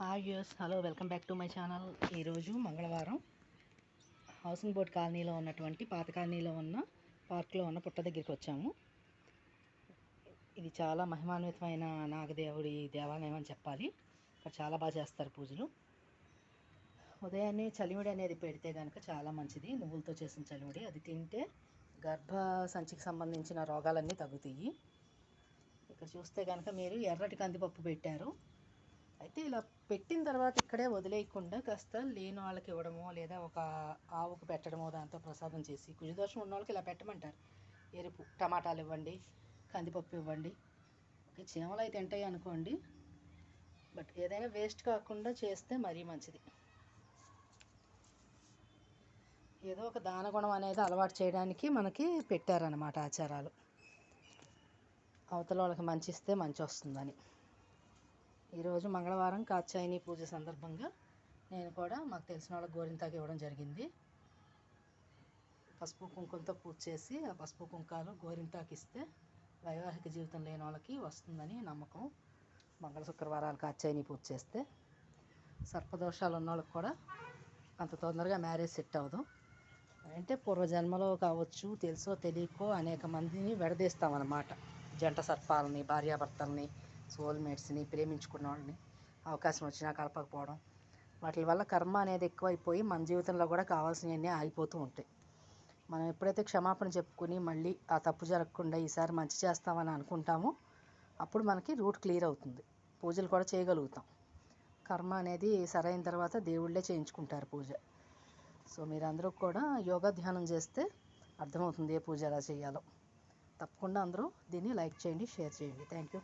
Hi guys hello welcome back to my channel ఈరోజు మంగళవారం. Housing board కాలనీలో ఉన్నటువంటి పాత కాలనీలో ఉన్న పార్క్లో ఉన్న పుట్ట దగ్గరికి వచ్చాము. ఇది చాలా మహిమాన్వితమైన నాగదేవుడి దేవాలయం అని చెప్పాలి. ఇక్కడ చాలా బాగా చేస్తారు పూజలు. ఉదయాన్నే చలివిడి అనేది పెడితే కనుక చాలా మంచిది. నువ్వులతో చేసిన చలివిడి అది తింటే గర్భ సంచికి సంబంధించిన రోగాలన్నీ తగ్గుతాయి. ఇక్కడ చూస్తే కనుక మీరు ఎర్రటి కందిపప్పు పెట్టారు. అయితే ఇలా పెట్టిన తర్వాత ఇక్కడే వదిలేయకుండా కాస్త లేని వాళ్ళకి ఇవ్వడమో లేదా ఒక ఆవుకు పెట్టడమో దాంతో ప్రసాదం చేసి కుజదోషం ఉన్న వాళ్ళకి ఇలా పెట్టమంటారు. ఎరుపు టమాటాలు ఇవ్వండి కందిపప్పు ఇవ్వండి ఓకే చీమలు అయితే తింటాయి అనుకోండి బట్ ఏదైనా వేస్ట్ కాకుండా చేస్తే మరీ మంచిది. ఏదో ఒక దానగుణం అనేది అలవాటు చేయడానికి మనకి పెట్టారన్నమాట ఆచారాలు. అవతల వాళ్ళకి మంచి ఇస్తే మంచి వస్తుందని. ఈరోజు మంగళవారం కాత్యాయని పూజ సందర్భంగా నేను కూడా మాకు తెలిసిన వాళ్ళకి గోరింతాకి ఇవ్వడం జరిగింది. పసుపు కుంకుమతో పూజ చేసి ఆ పసుపు కుంకాలు గోరింతాకి ఇస్తే వైవాహిక జీవితం లేని వాళ్ళకి వస్తుందని నమ్మకం. మంగళ శుక్రవారాలు కాత్యాయని పూజ చేస్తే సర్పదోషాలు ఉన్న వాళ్ళకి కూడా అంత తొందరగా మ్యారేజ్ సెట్ అవ్వదు. అంటే పూర్వజన్మలో కావచ్చు తెలుసో తెలియకో అనేక మందిని విడదీస్తామన్నమాట. జంట సర్పాలని భార్యాభర్తల్ని సోల్మేట్స్ని ప్రేమించుకున్న వాళ్ళని అవకాశం వచ్చినా కలపకపోవడం. వాటి వల్ల కర్మ అనేది ఎక్కువైపోయి మన జీవితంలో కూడా కావాల్సినవన్నీ ఆగిపోతూ ఉంటాయి. మనం ఎప్పుడైతే క్షమాపణ చెప్పుకుని మళ్ళీ ఆ తప్పు జరగకుండా ఈసారి మంచి చేస్తామని అనుకుంటామో అప్పుడు మనకి రూట్ క్లియర్ అవుతుంది. పూజలు కూడా చేయగలుగుతాం. కర్మ అనేది సరైన తర్వాత దేవుళ్ళే చేయించుకుంటారు పూజ. సో మీరందరూ కూడా యోగా ధ్యానం చేస్తే అర్థమవుతుంది ఏ పూజ ఎలా చేయాలో. తప్పకుండా అందరూ దీన్ని లైక్ చేయండి షేర్ చేయండి. Thank you.